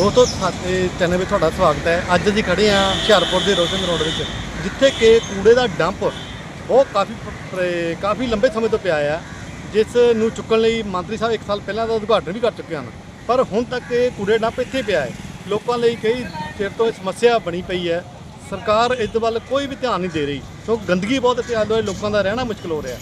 ਦੋਸਤੋ ਸਾਡੇ ਚੈਨਲ ਵਿੱਚ ਤੁਹਾਡਾ ਸਵਾਗਤ ਹੈ। ਅੱਜ ਅਸੀਂ ਖੜੇ ਹਾਂ ਹੁਸ਼ਿਆਰਪੁਰ ਦੇ ਰੋਸ਼ਨ ਰੋਡ ਵਿੱਚ, ਜਿੱਥੇ ਕਿ ਕੂੜੇ ਦਾ ਡੰਪ ਬਹੁਤ ਕਾਫੀ ਕਾਫੀ ਲੰਬੇ ਸਮੇਂ ਤੋਂ ਪਿਆ ਆ, ਜਿਸ ਨੂੰ ਚੁੱਕਣ ਲਈ ਮੰਤਰੀ ਸਾਹਿਬ ਇੱਕ ਸਾਲ ਪਹਿਲਾਂ ਦਾ ਉਦਘਾਟਨ ਵੀ ਕਰ ਚੁੱਕੇ ਹਨ। ਪਰ ਹੁਣ ਤੱਕ ਇਹ ਕੂੜੇ ਡੰਪ ਇੱਥੇ ਪਿਆ ਹੈ। ਲੋਕਾਂ ਲਈ ਕਈ ਚਿਰ ਤੋਂ ਇਹ ਸਮੱਸਿਆ ਬਣੀ ਪਈ ਹੈ। ਸਰਕਾਰ ਇਸ ਵੱਲ ਕੋਈ ਵੀ ਧਿਆਨ ਨਹੀਂ ਦੇ ਰਹੀ ਸੋ ਗੰਦਗੀ ਬਹੁਤ ਇੱਥੇ ਆਲੇ ਲੋਕਾਂ ਦਾ ਰਹਿਣਾ ਮੁਸ਼ਕਲ ਹੋ ਰਿਹਾ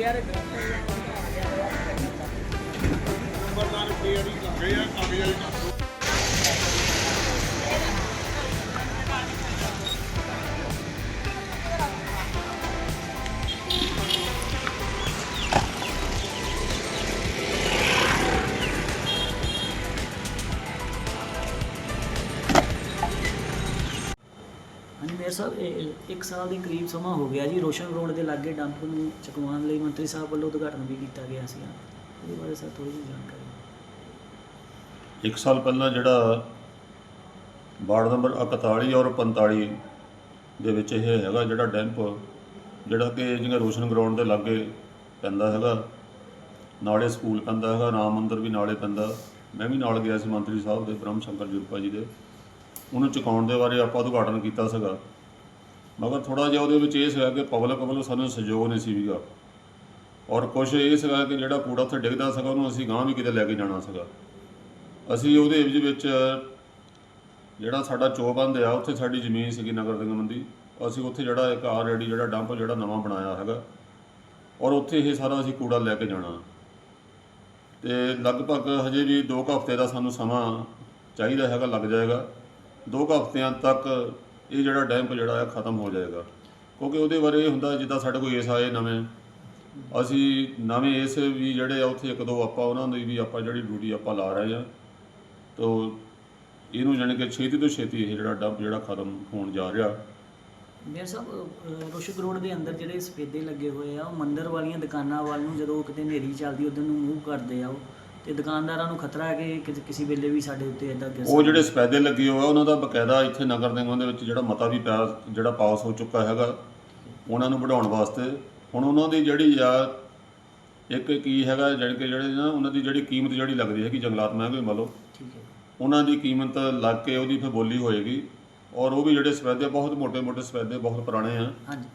ਯਾਰ। ਇਧਰ ਨੰਬਰਦਾਰ ਫੇਰ ਹੀ ਲੱਗੇ ਆ ਕਾਗਜ਼ ਵਾਲੀ ਹਾਂਜੀ ਮੇਰ ਸਾਹਿਬ, ਇਹ ਇੱਕ ਸਾਲ ਦੇ ਕਰੀਬ ਸਮਾਂ ਹੋ ਗਿਆ ਜੀ। ਰੋਸ਼ਨ ਰੋਡ ਦੇ ਲਾਗੇ ਡੰਪ ਨੂੰ ਚੁਕਵਾਉਣ ਲਈ ਮੰਤਰੀ ਸਾਹਿਬ ਵੱਲੋਂ ਉਦਘਾਟਨ ਵੀ ਕੀਤਾ ਗਿਆ ਸੀ ਇਹਦੇ ਬਾਰੇ ਸਰ ਥੋੜੀ ਜਿਹੀ ਜਾਣਕਾਰੀ ਇੱਕ ਸਾਲ ਪਹਿਲਾਂ ਜਿਹੜਾ ਵਾਰਡ ਨੰਬਰ 41 ਔਰ 45 ਦੇ ਵਿੱਚ ਇਹ ਹੈਗਾ ਜਿਹੜਾ ਡੈਂਪ, ਜਿਹੜਾ ਕਿ ਜਿਵੇਂ ਰੋਸ਼ਨ ਗਰਾਊਂਡ ਦੇ ਲਾਗੇ ਪੈਂਦਾ ਹੈਗਾ, ਨਾਲੇ ਸਕੂਲ ਪੈਂਦਾ ਹੈਗਾ, ਰਾਮ ਮੰਦਿਰ ਵੀ ਨਾਲੇ ਪੈਂਦਾ। ਮੈਂ ਵੀ ਨਾਲ ਗਿਆ ਸੀ ਮੰਤਰੀ ਸਾਹਿਬ ਦੇ ਬ੍ਰਹਮ ਸ਼ੰਕਰ ਜੁਰਪਾ ਜੀ ਦੇ। ਉਹਨੂੰ ਚੁਕਾਉਣ ਦੇ ਬਾਰੇ ਆਪਾਂ ਉਦਘਾਟਨ ਕੀਤਾ ਸੀਗਾ। ਮਗਰ ਥੋੜਾ ਜਿਹਾ ਉਹਦੇ ਵਿੱਚ ਇਹ ਸੀਗਾ ਕਿ ਪਬਲਿਕ ਵੱਲੋਂ ਸਾਨੂੰ ਸਹਿਯੋਗ ਨਹੀਂ ਸੀਗਾ। ਔਰ ਕੁਝ ਇਹ ਸੀਗਾ ਕਿ ਜਿਹੜਾ ਕੂੜਾ ਉੱਥੇ ਡਿੱਗਦਾ ਸੀਗਾ, ਉਹਨੂੰ ਅਸੀਂ ਗਾਂਹ ਵੀ ਕਿਤੇ ਲੈ ਕੇ ਜਾਣਾ ਸੀਗਾ। ਅਸੀਂ ਉਹਦੇ ਵਿੱਚ ਵਿੱਚ ਜਿਹੜਾ ਸਾਡਾ ਚੋਬੰਦ ਆ, ਉੱਥੇ ਸਾਡੀ ਜ਼ਮੀਨ ਸੀਗੀ ਨਗਰ ਨਿਗਮ ਦੀ। ਅਸੀਂ ਉੱਥੇ ਜਿਹੜਾ ਇੱਕ ਆਲਰੇਡੀ ਜਿਹੜਾ ਡੰਪ, ਜਿਹੜਾ ਨਵਾਂ ਬਣਾਇਆ ਹੈਗਾ। ਔਰ ਉੱਥੇ ਇਹ ਸਾਰਾ ਅਸੀਂ ਕੂੜਾ ਲੈ ਕੇ ਜਾਣਾ। ਤੇ ਲਗਭਗ ਹਜੇ ਵੀ 2 ਹਫ਼ਤੇ ਦਾ ਸਾਨੂੰ ਸਮਾਂ ਚਾਹੀਦਾ ਹੈਗਾ, ਲੱਗ ਜਾਏਗਾ। 2 ਹਫ਼ਤਿਆਂ ਤੱਕ ਇਹ ਜਿਹੜਾ ਡੈਂਪ ਜਿਹੜਾ ਹੈ ਖਤਮ ਹੋ ਜਾਏਗਾ। ਕਿਉਂਕਿ ਉਹਦੇ ਬਾਰੇ ਇਹ ਹੁੰਦਾ ਜਿੱਦਾਂ ਸਾਡੇ ਕੋਲ ਏਸ ਆਏ ਨਵੇਂ ਅਸੀਂ ਨਵੇਂ ਏਸ ਵੀ ਜਿਹੜੇ ਆ ਉੱਥੇ ਇੱਕ ਦੋ ਆਪਾਂ ਉਹਨਾਂ ਦੀ ਵੀ ਆਪਾਂ ਜਿਹੜੀ ਡਿਊਟੀ ਆਪਾਂ ਲਾ ਰਹੇ ਆ ਤੋ ਇਹਨੂੰ ਜਾਣੀ ਕਿ ਛੇਤੀ ਤੋਂ ਛੇਤੀ ਇਹ ਜਿਹੜਾ ਡੰਪ ਜਿਹੜਾ ਖਤਮ ਹੋਣ ਜਾ ਰਿਹਾ। ਮੇਰ ਸਾਹਿਬ ਅਹ, ਰੋਡ ਦੇ ਅੰਦਰ ਜਿਹੜੇ ਸਫੇਦੇ ਲੱਗੇ ਹੋਏ ਆ ਉਹ ਮੰਦਰ ਵਾਲੀਆਂ ਦੁਕਾਨਾਂ ਵੱਲ ਨੂੰ ਜਦੋਂ ਕਿਤੇ ਹਨੇਰੀ ਚੱਲਦੀ ਉਧਰ ਨੂੰ ਮੂਵ ਕਰਦੇ ਆ ਉਹ। ਤੇ ਦੁਕਾਨਦਾਰਾਂ ਨੂੰ ਖਤਰਾ ਹੈ ਕਿ ਕਿਤੇ ਕਿਸੇ ਵੇਲੇ ਵੀ ਸਾਡੇ ਉੱਤੇ ਇਦਾਂ ਗਿਰ ਉਹ ਜਿਹੜੇ ਸਪੈਦੇ ਲੱਗੇ ਹੋਏ ਉਹਨਾਂ ਦਾ ਬਕਾਇਦਾ ਇੱਥੇ ਨਗਰ ਨਿਗਮ ਦੇ ਵਿੱਚ ਜਿਹੜਾ ਮਤਾ ਵੀ ਪਾਸ ਜਿਹੜਾ ਪਾਸ ਹੋ ਚੁੱਕਾ ਹੈਗਾ ਉਹਨਾਂ ਨੂੰ ਵਧਾਉਣ ਵਾਸਤੇ। ਹੁਣ ਉਹਨਾਂ ਦੀ ਜਿਹੜੀ ਆ ਇੱਕ ਕੀ ਹੈਗਾ ਜਿਹੜੇ ਕਿ ਜਿਹੜੇ ਨਾ ਉਹਨਾਂ ਦੀ ਜਿਹੜੀ ਕੀਮਤ ਜਿਹੜੀ ਲੱਗਦੀ ਹੈਗੀ ਜੰਗਲਾਤ ਮਹਿਕਮੇ ਵੱਲੋਂ ਠੀਕ ਉਹਨਾਂ ਦੀ ਕੀਮਤ ਲੱਗ ਕੇ ਉਹਦੀ ਫਿਰ ਬੋਲੀ ਹੋਏਗੀ। ਔਰ ਉਹ ਵੀ ਜਿਹੜੇ ਸਪੈਦੇ ਬਹੁਤ ਮੋਟੇ ਮੋਟੇ ਸਪੈਦੇ ਬਹੁਤ ਪੁਰਾਣੇ ਆ। ਹਾਂਜੀ।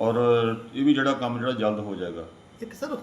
ਔਰ ਇਹ ਵੀ ਜਿਹੜਾ ਕੰਮ ਜਿਹੜਾ ਜਲਦ ਹੋ ਜਾਏਗਾ। ਇੱਕ ਸਰ